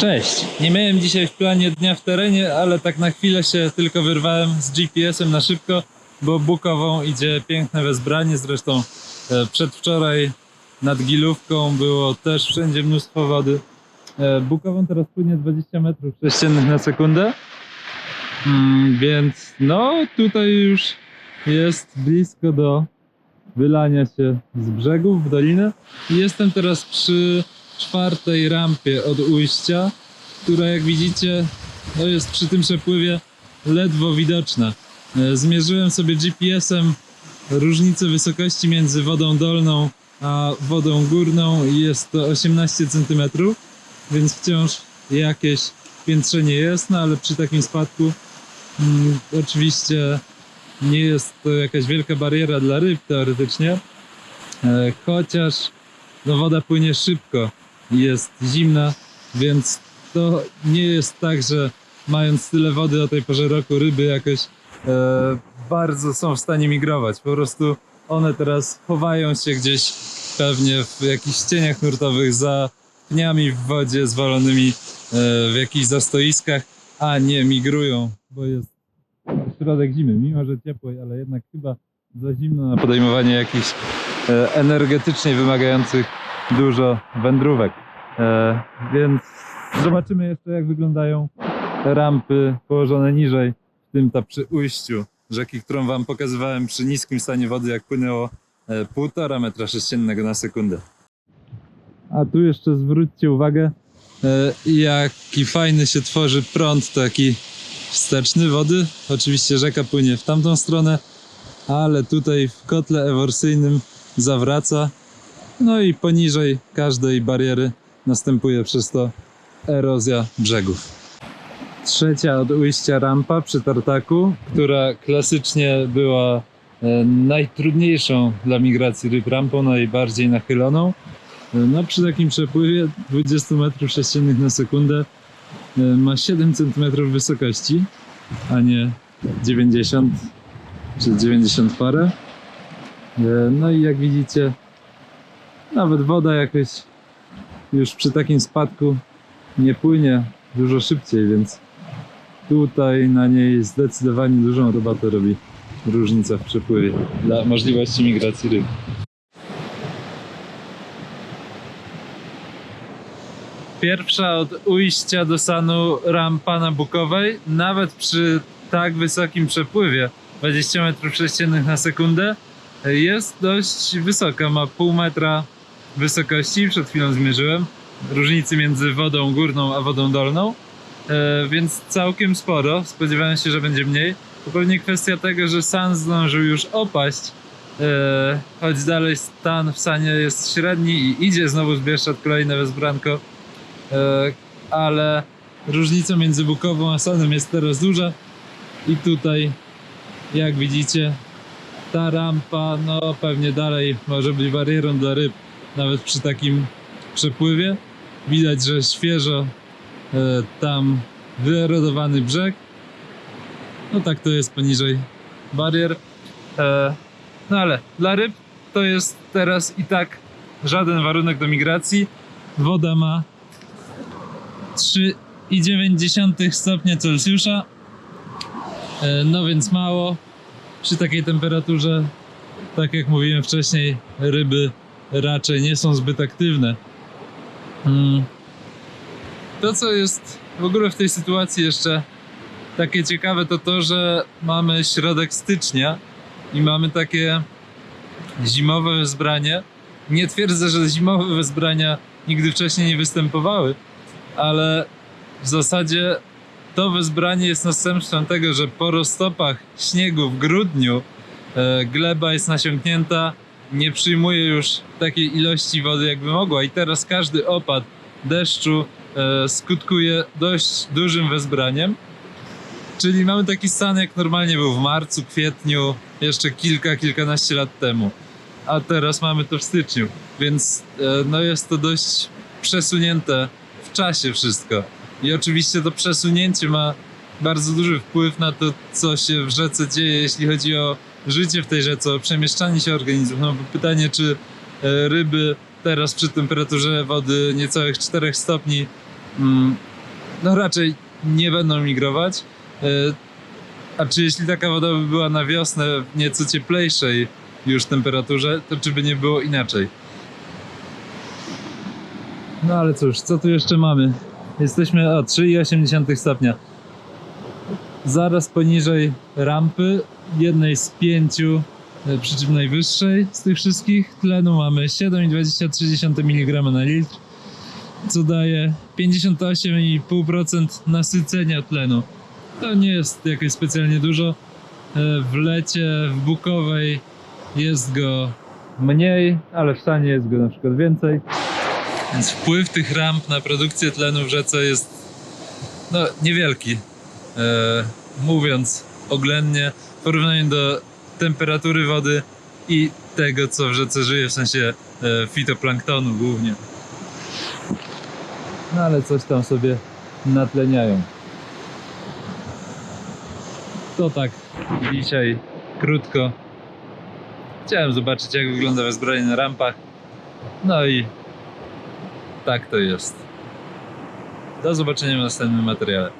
Cześć! Nie miałem dzisiaj w planie dnia w terenie, ale tak na chwilę się tylko wyrwałem z GPS-em na szybko, bo Bukową idzie piękne wezbranie. Zresztą e, przedwczoraj nad Gilówką było też wszędzie mnóstwo wody. E, Bukową teraz płynie 20 metrów sześciennych na sekundę. Mm, więc no tutaj już jest blisko do wylania się z brzegów w dolinę. Jestem teraz przy czwartej rampie od ujścia, która jak widzicie no jest przy tym przepływie ledwo widoczna. E, Zmierzyłem sobie GPS-em różnicę wysokości między wodą dolną a wodą górną i jest to 18 cm, więc wciąż jakieś piętrzenie jest, no ale przy takim spadku mm, oczywiście nie jest to jakaś wielka bariera dla ryb teoretycznie, e, chociaż no woda płynie szybko jest zimna, więc to nie jest tak, że mając tyle wody o tej porze roku ryby jakoś e, bardzo są w stanie migrować. Po prostu one teraz chowają się gdzieś pewnie w jakichś cieniach nurtowych za pniami w wodzie zwalonymi e, w jakichś zastoiskach, a nie migrują, bo jest środek zimy, mimo że ciepłej, ale jednak chyba za zimno na podejmowanie jakichś e, energetycznie wymagających dużo wędrówek. E, więc zobaczymy jeszcze jak wyglądają te rampy położone niżej, w tym ta przy ujściu rzeki, którą wam pokazywałem przy niskim stanie wody, jak płynęło e, półtora metra sześciennego na sekundę. A tu jeszcze zwróćcie uwagę, e, jaki fajny się tworzy prąd taki wsteczny wody. Oczywiście rzeka płynie w tamtą stronę, ale tutaj w kotle eworsyjnym zawraca. No i poniżej każdej bariery następuje przez to erozja brzegów. Trzecia od ujścia rampa przy tartaku, która klasycznie była e, najtrudniejszą dla migracji ryb rampą, najbardziej nachyloną. No przy takim przepływie 20 metrów sześciennych na sekundę e, ma 7 cm wysokości, a nie 90 czy 90 parę. E, No i jak widzicie, nawet woda jakoś już przy takim spadku nie płynie dużo szybciej, więc tutaj na niej zdecydowanie dużą robotę robi różnica w przepływie dla możliwości migracji ryb. Pierwsza od ujścia do Sanu rampa na Bukowej, nawet przy tak wysokim przepływie 20 metrów sześciennych na sekundę, jest dość wysoka, ma pół metra wysokości, przed chwilą zmierzyłem, różnicy między wodą górną a wodą dolną, e, więc całkiem sporo, spodziewałem się, że będzie mniej. To pewnie kwestia tego, że San zdążył już opaść, e, choć dalej stan w Sanie jest średni i idzie znowu z Bieszczad kolejne wezbranko, e, ale różnica między Bukową a Sanem jest teraz duża. I tutaj, jak widzicie, ta rampa, no pewnie dalej może być barierą dla ryb, nawet przy takim przepływie. Widać, że świeżo e, tam wyerodowany brzeg. No tak to jest poniżej barier. E, no ale dla ryb to jest teraz i tak żaden warunek do migracji. Woda ma 3,9 stopnia Celsjusza. E, no więc mało. Przy takiej temperaturze, tak jak mówiłem wcześniej, ryby raczej nie są zbyt aktywne. Mm. To, co jest w ogóle w tej sytuacji jeszcze takie ciekawe, to to, że mamy środek stycznia i mamy takie zimowe wezbranie. Nie twierdzę, że zimowe wezbrania nigdy wcześniej nie występowały, ale w zasadzie to wezbranie jest następstwem tego, że po roztopach śniegu w grudniu e, gleba jest nasiąknięta, nie przyjmuje już takiej ilości wody, jakby mogła, i teraz każdy opad deszczu e, skutkuje dość dużym wezbraniem. Czyli mamy taki stan, jak normalnie był w marcu, kwietniu, jeszcze kilka, kilkanaście lat temu. A teraz mamy to w styczniu, więc e, no jest to dość przesunięte w czasie wszystko. I oczywiście to przesunięcie ma bardzo duży wpływ na to, co się w rzece dzieje, jeśli chodzi o życie w tej rzece, o przemieszczanie się organizmów. No bo pytanie, czy e, ryby teraz przy temperaturze wody niecałych 4 stopni mm, no raczej nie będą migrować. E, A czy jeśli taka woda by była na wiosnę w nieco cieplejszej już temperaturze, to czy by nie było inaczej? No ale cóż, co tu jeszcze mamy? Jesteśmy o 3,8 stopnia. Zaraz poniżej rampy, jednej z pięciu, e, przy czym najwyższej z tych wszystkich, tlenu mamy 7,23 mg na litr, co daje 58,5% nasycenia tlenu. To nie jest jakoś specjalnie dużo. E, W lecie, w Bukowej jest go mniej, ale w stanie jest go na przykład więcej. Więc wpływ tych ramp na produkcję tlenu w rzece jest no, niewielki. E, mówiąc oględnie, w porównaniu do temperatury wody i tego, co w rzece żyje, w sensie e, fitoplanktonu głównie. No ale coś tam sobie natleniają. To tak dzisiaj krótko. Chciałem zobaczyć, jak wygląda wezbranie na rampach. No i tak to jest. Do zobaczenia w następnym materiale.